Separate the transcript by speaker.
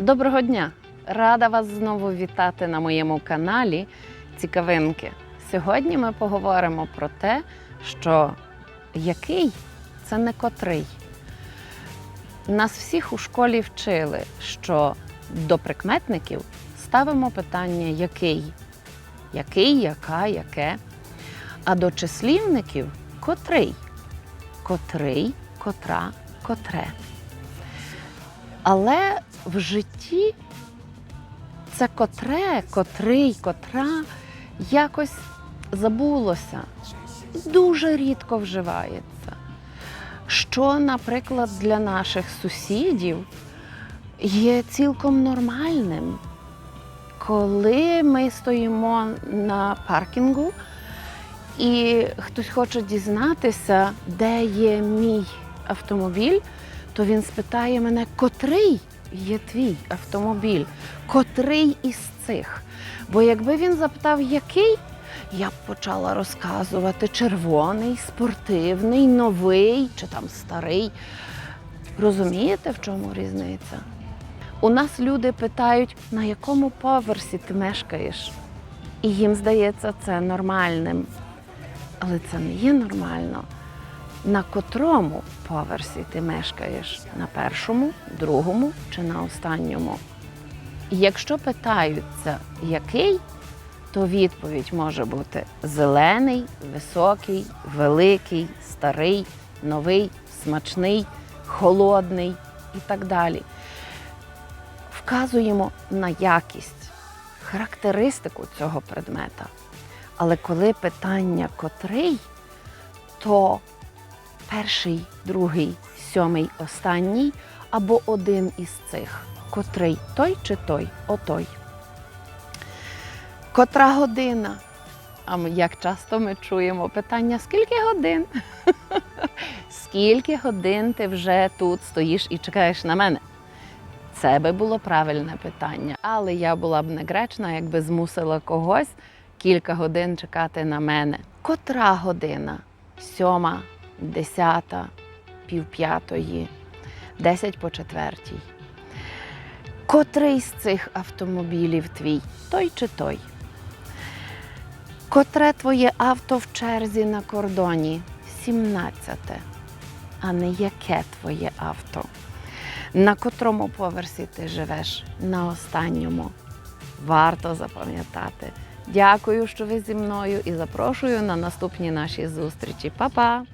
Speaker 1: Доброго дня! Рада вас знову вітати на моєму каналі Цікавинки. Сьогодні ми поговоримо про те, що який це не котрий. Нас всіх у школі вчили, що до прикметників ставимо питання який, який, яка, яке. А до числівників котрий, котрий, котра, котре. Але в житті це котре, котрий, котра якось забулося, дуже рідко вживається. Що, наприклад, для наших сусідів є цілком нормальним. Коли ми стоїмо на паркінгу і хтось хоче дізнатися, де є мій автомобіль, то він спитає мене, котрий є твій автомобіль, котрий із цих. Бо якби він запитав, який, я б почала розказувати червоний, спортивний, новий чи там старий. Розумієте, в чому різниця? У нас люди питають, на якому поверсі ти мешкаєш. І їм здається це нормальним. Але це не є нормально. На котрому поверсі ти мешкаєш? На першому, другому чи на останньому? І Якщо питаються, який, то відповідь може бути зелений, високий, великий, старий, новий, смачний, холодний і так далі. Вказуємо на якість, характеристику цього предмета. Але коли питання котрий, то перший, другий, сьомий, останній або один із цих. Котрий той чи той, отой. Котра година? А як часто ми чуємо питання: скільки годин? скільки годин ти вже тут стоїш і чекаєш на мене? Це би було правильне питання. Але я була б не гречна, якби змусила когось кілька годин чекати на мене. Котра година? Сьома, десята, півп'ятої, десять по четвертій. Котрий з цих автомобілів твій? Той чи той? Котре твоє авто в черзі на кордоні? Сімнадцяте. А не яке твоє авто? На котрому поверсі ти живеш? На останньому. Варто запам'ятати. Дякую, що ви зі мною і запрошую на наступні наші зустрічі. Па-па!